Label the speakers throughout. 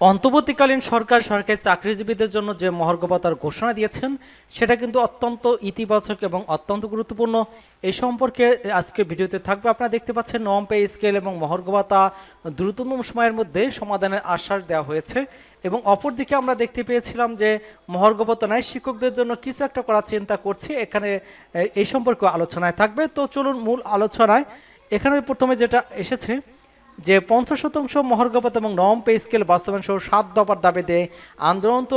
Speaker 1: অন্তর্বর্তীকালীন সরকার সরকারি চাকরিজীবীদের জন্য যে মহার্ঘ ভাতার ঘোষণা দিয়েছেন, সেটা কিন্তু অত্যন্ত ইতিবাচক এবং অত্যন্ত গুরুত্বপূর্ণ। এই সম্পর্কে আজকে ভিডিওতে থাকবে। আপনারা দেখতে পাচ্ছেন নম পে স্কেল এবং মহার্ঘ ভাতা দ্রুততম সময়ের মধ্যে সমাধানের আশ্বাস দেওয়া হয়েছে এবং অপরদিকে আমরা দেখতে পেয়েছিলাম যে মহার্ঘ ভাতা নয় শিক্ষকদের জন্য কিছু একটা করার চিন্তা করছে। এখানে এই সম্পর্কে আলোচনায় থাকবে। তো চলুন মূল আলোচনায়। এখানে প্রথমে যেটা এসেছে যে পঞ্চাশ শতাংশ মহার্গপত এবং নবম পে স্কেল বাস্তবায়ন সহ সাত দফার দাবিতে আন্দোলনত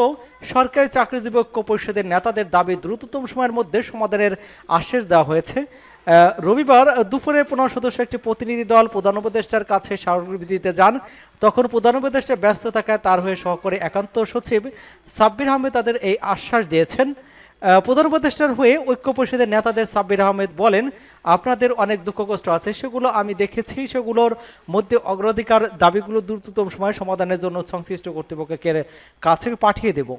Speaker 1: সরকারি চাকরিজীবী ঐক্য পরিষদের নেতাদের দাবি দ্রুততম সময়ের মধ্যে সমাধানের আশ্বাস দেওয়া হয়েছে। রবিবার দুপুরে পনেরো সদস্য একটি প্রতিনিধি দল প্রধান উপদেষ্টার কাছে স্মারকলিপি দিতে যান। তখন প্রধান উপদেষ্টা ব্যস্ত থাকায় তার হয়ে সহকারী একান্ত সচিব সাব্বির আহমেদ তাদের এই আশ্বাস দিয়েছেন। প্রধান উপদেষ্টার হয়ে ঐক্য পরিষদের নেতাদের সাব্বির আহমেদ বলেন, আপনাদের অনেক দুঃখ কষ্ট আছে। সেগুলো আমি দেখেছি। সেগুলোর মধ্যে অগ্রাধিকার দাবিগুলো দ্রুততম সময় সমাধানের জন্য সংশ্লিষ্ট কর্তৃপক্ষের কাছে পাঠিয়ে দেব।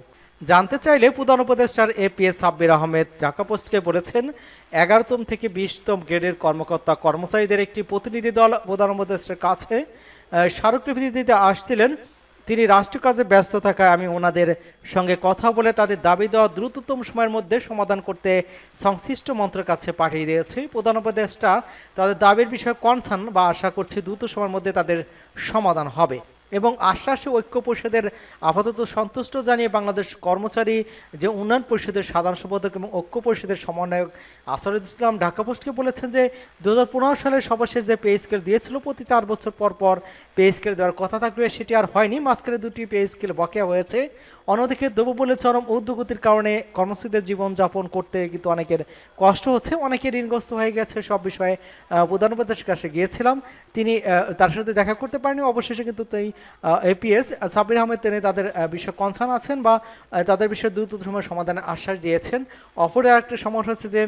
Speaker 1: জানতে চাইলে প্রধান উপদেষ্টার এপিএস সাব্বির আহমেদ ঢাকা পোস্টকে বলেছেন, এগারোতম থেকে বিশতম গ্রেডের কর্মকর্তা কর্মচারীদের একটি প্রতিনিধি দল প্রধান উপদেষ্টার কাছে স্মারকলিপি দিতে আসছিলেন। তিনি রাষ্ট্রীয় কাজে ব্যস্ত থাকায় আমি ওনাদের সঙ্গে কথা বলে তাদের দাবি দেওয়া দ্রুততম সময়ের মধ্যে সমাধান করতে সংশ্লিষ্ট মন্ত্রের কাছে পাঠিয়ে দিয়েছি। প্রধান উপদেষ্টা, তাদের দাবির বিষয়ে কনসার্ন বা আশা করছি দ্রুত সময়ের মধ্যে তাদের সমাধান হবে। এবং আশ্বাসে ঐক্য পরিষদের আপাতত সন্তুষ্ট জানিয়ে বাংলাদেশ কর্মচারী যে উন্নয়ন পরিষদের সাধারণ সম্পাদক এবং ঐক্য পরিষদের সমন্বয়ক আসারুল ইসলাম ঢাকা পোস্টকে বলেছেন যে দু সালের সর্বশেষ যে পে স্কেল দিয়েছিল প্রতি চার বছর পর পর পে স্কেল দেওয়ার কথা থাকলে সেটি আর হয়নি। মাঝখানে দুটি পে স্কেল বকেয়া হয়েছে। অন্যদিকে দ্রব্যমূল্যের চরম উদ্যোগতির কারণে কর্মসূচিদের জীবনযাপন করতে কিন্তু অনেকের কষ্ট হচ্ছে। অনেকে ঋণগ্রস্ত হয়ে গেছে, সব বিষয়ে প্রধান উপদেশের কাছে গিয়েছিলাম। তিনি তার সাথে দেখা করতে পারেনি অবশেষে কিন্তু এই এপিএস সাবির আহমেদ, তিনি তাদের বিষয়ে কনসার্ন আছেন বা তাদের বিষয়ে দ্রুত সময় সমাধানের আশ্বাস দিয়েছেন। অপরে আরেকটা সমস্যা হচ্ছে যে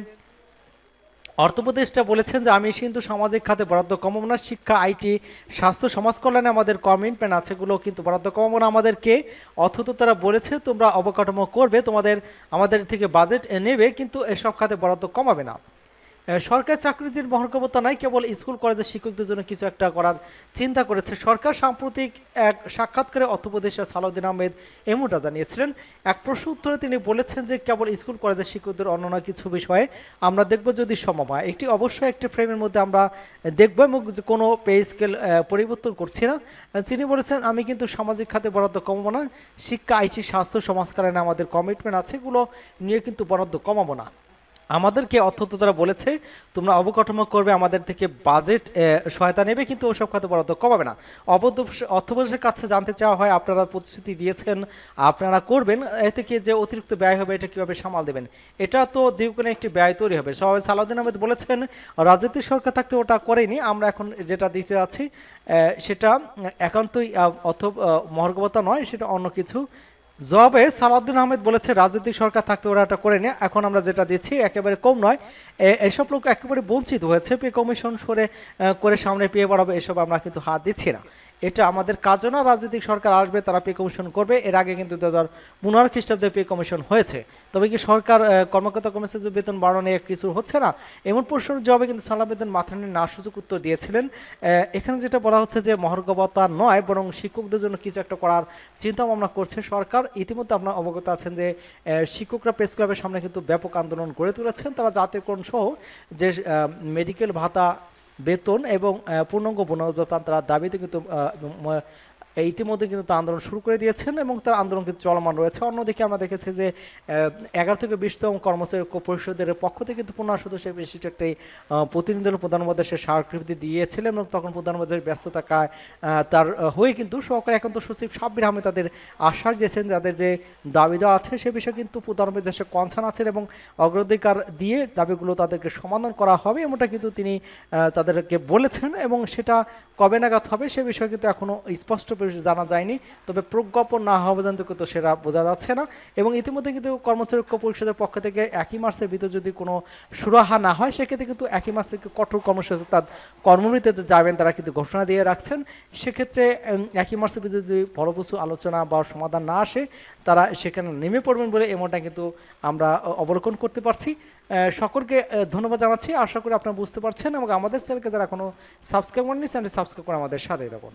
Speaker 1: অর্থপ্রদেশটা বলেছেন যে, আমি কিন্তু সামাজিক খাতে বরাদ্দ কমাবো না, শিক্ষা, আইটি, স্বাস্থ্য সমাজ কল্যাণে আমাদের কমিটমেন্ট আছে এগুলো কিন্তু বরাদ্দ কমাবো না আমাদেরকে। অথচ তারা বলেছে, তোমরা অবকাঠামো করবে, তোমাদের, আমাদের থেকে বাজেট নেবে, কিন্তু এসব খাতে বরাদ্দ কমাবে না। সরকার চাকরিজীবীর মহার্গবতা নাই, কেবল স্কুল, কলেজের শিক্ষকদের জন্য কিছু একটা করার চিন্তা করেছে। সরকার সাম্প্রতিক এক সাক্ষাৎকারে অর্থপ্রদেশের সালাউদ্দিন আহমেদ এমনটা জানিয়েছিলেন, এক প্রশ্ন উত্তরে তিনি বলেছেন যে, কেবল স্কুল, কলেজের শিক্ষকদের অন্যান্য কিছু বিষয়ে আমরা দেখব যদি সম্ভব হয়। একটি অবশ্যই একটি ফ্রেমের মধ্যে আমরা দেখব এবং কোনো পে স্কেল পরিবর্তন করছি না। তিনি বলেছেন, আমি কিন্তু সামাজিক খাতে বরাদ্দ কমাবো না। শিক্ষা, আইটি, স্বাস্থ্য সমাজ আমাদের কমিটমেন্ট আছে। এগুলো নিয়ে কিন্তু বরাদ্দ কমাবো না। আমাদেরকে অর্থত তারা বলেছে, তোমরা অবকাঠামো করবে, আমাদের থেকে বাজেট সহায়তা নেবে, কিন্তু ওসব খাতে বরাদ্দ কমাবে না। অবদ্ধ অর্থপ্রদেশের কাছে জানতে চাওয়া হয়, আপনারা প্রতিশ্রুতি দিয়েছেন, আপনারা করবেন এ থেকে যে অতিরিক্ত ব্যয় হবে, এটা কীভাবে সামাল দেবেন? এটা তো দীর্ঘদিনে একটি ব্যয় তৈরি হবে। সবাই সালাউদ্দিন আহমেদ বলেছেন রাজনীতির সরকার থাকতে ওটা করেনি, আমরা এখন যেটা দিতে আছি সেটা একান্তই অর্থ মহর্গবতা নয়, সেটা অন্য কিছু। জবাবে সালাউদ্দিন আহমেদ বলেছে, রাজনৈতিক সরকার থাকতে ওরা এটা করে নেয়। এখন আমরা যেটা দিচ্ছি, একেবারে কম নয়। এসব লোক একেবারে বঞ্চিত হয়েছে। পে কমিশন সরে করে সামনে পেয়ে বাড়াবে, এসব আমরা কিন্তু হাত দিচ্ছি না। এটা আমাদের কাজও না, রাজনৈতিক সরকার আসবে, তারা পে কমিশন করবে। এর আগে কিন্তু দু হাজার পনেরো খ্রিস্টাব্দে পে কমিশন হয়েছে। তবে কি সরকার কর্মকর্তা কমিশনের বেতন বাড়ানো নিয়ে কিছু হচ্ছে না? এমন প্রশ্নের জবাবে কিন্তু সালাম বেতন মাথা নিয়ে না সুযোগ উত্তর দিয়েছিলেন। এখানে যেটা বলা হচ্ছে যে মহর্গবতা নয়, বরং শিক্ষকদের জন্য কিছু একটা করার চিন্তা ভাবনা করছে সরকার। ইতিমধ্যে আপনার অবগত আছেন যে শিক্ষকরা প্রেস ক্লাবের সামনে কিন্তু ব্যাপক আন্দোলন গড়ে তুলেছেন। তারা জাতীয়করণ সহ যে মেডিকেল ভাতা বেতন এবং পূর্ণাঙ্গ পুনরুদ্ধান তারা দাবিতে কিন্তু ইতিমধ্যে কিন্তু তারা আন্দোলন শুরু করে দিয়েছেন এবং তার আন্দোলন কিন্তু চলমান রয়েছে। অন্যদিকে আমরা দেখেছি যে এগারো থেকে বিশতম কর্মচারী পরিষদের পক্ষ থেকে কিন্তু পনেরো সদস্য বিশিষ্ট একটি প্রতিনিধি দল প্রধানমন্ত্রী সে স্মারকলিপি দিয়েছিলেন এবং তখন প্রধানমন্ত্রীর ব্যস্ত থাকায় তার হয়ে কিন্তু সহকারী একান্ত সচিব সাব্বির আহমেদ তাদের আশ্বাস দিয়েছেন যাদের যে দাবি দেওয়া আছে সে বিষয়ে কিন্তু প্রধানমন্ত্রী দেশে কনসার্ন আছেন এবং অগ্রাধিকার দিয়ে দাবিগুলো তাদেরকে সমাধান করা হবে এমনটা কিন্তু তিনি তাদেরকে বলেছেন এবং সেটা কবে নাগাদ হবে সে বিষয়ে কিন্তু এখনও স্পষ্ট জানা যায়নি, তবে প্রজ্ঞাপন না হওয়া পর্যন্ত কিন্তু সেটা বোঝা যাচ্ছে না। এবং ইতিমধ্যে কিন্তু কর্মচারী পরিষদের পক্ষ থেকে একই মাসের ভিতরে যদি কোনো সুরাহা না হয়, সেক্ষেত্রে কিন্তু একই মাসে কঠোর কর্মসূচি তার কর্মবিরতিতে যাবেন তারা কিন্তু ঘোষণা দিয়ে রাখছেন। সেক্ষেত্রে একই মাসের ভিতরে যদি ফলপ্রসূ আলোচনা বা সমাধান না আসে, তারা সেখানে নেমে পড়বেন বলে এমনটা কিন্তু আমরা অবলোকন করতে পারছি। সকলকে ধন্যবাদ জানাচ্ছি। আশা করি আপনারা বুঝতে পারছেন এবং আমাদের চ্যানেলকে যারা এখনও সাবস্ক্রাইব করেননি, চ্যানেলটি সাবস্ক্রাইব করে আমাদের সাথে থাকুন।